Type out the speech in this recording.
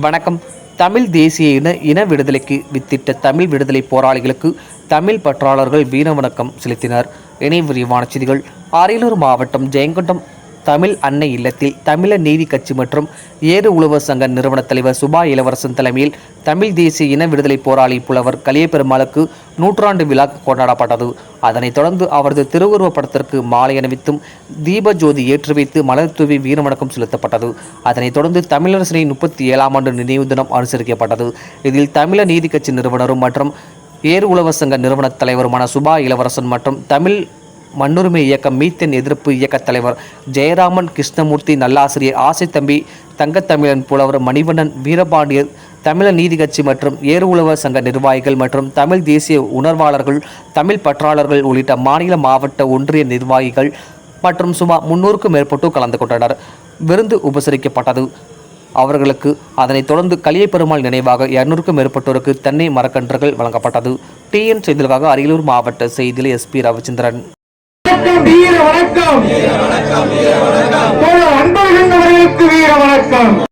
வணக்கம். தமிழ் தேசிய இன இன விடுதலைக்கு வித்திட்ட தமிழ் விடுதலை போராளிகளுக்கு தமிழ் பற்றாளர்கள் வீண வணக்கம் செலுத்தினர். இணை விரிவான செய்திகள். அரியலூர் மாவட்டம் ஜெயங்கொண்டம் தமிழ் அன்னை இல்லத்தில் தமிழர் நீதி கட்சி மற்றும் ஏறு உழவர் சங்க நிறுவன தலைவர் சுபா இளவரசன் தலைமையில் தமிழ் தேசிய இன விடுதலை போராளி புலவர் கலியபெருமாளுக்கு நூற்றாண்டு விழா கொண்டாடப்பட்டது. அதனைத் தொடர்ந்து அவரது திருவுருவப் படத்திற்கு மாலை அணிவித்தும் தீப ஜோதி ஏற்றி வைத்து மலர் தூவி வீரவணக்கம் செலுத்தப்பட்டது. அதனைத் தொடர்ந்து தமிழரசனின் முப்பத்தி ஏழாம் ஆண்டு நினைவு தினம் அனுசரிக்கப்பட்டது. இதில் தமிழர் நீதி கட்சி நிறுவனரும் மற்றும் ஏறு உழவர் சங்க நிறுவன தலைவருமான சுபா இளவரசன் மற்றும் தமிழ் மண்ணுரிமை இயக்கம் மீத்தன் எதிர்ப்பு இயக்கத் தலைவர் ஜெயராமன் கிருஷ்ணமூர்த்தி நல்லாசிரியர் ஆசை தம்பி தங்கத்தமிழன் புலவர் மணிவண்ணன் வீரபாண்டியர் தமிழர் நீதி கட்சி மற்றும் ஏறு உழவர் சங்க நிர்வாகிகள் மற்றும் தமிழ் தேசிய உணர்வாளர்கள் தமிழ் பற்றாளர்கள் உள்ளிட்ட மாநில மாவட்ட ஒன்றிய நிர்வாகிகள் மற்றும் சுமார் முன்னூறுக்கும் மேற்பட்டோர் கலந்து கொண்டனர். விருந்து உபசரிக்கப்பட்டது. அவர்களுக்கு அதனைத் தொடர்ந்து கலிய பெருமாள் நினைவாக இருநூறுக்கும் மேற்பட்டோருக்கு தென்னை மரக்கன்றுகள் வழங்கப்பட்டது. டிஎன் செய்திகளுக்காக அரியலூர் மாவட்ட செய்தியில் எஸ்பி ரவிச்சந்திரன். வணக்கம் வீர வணக்கம். அவர்களுக்கு வீர வணக்கம்.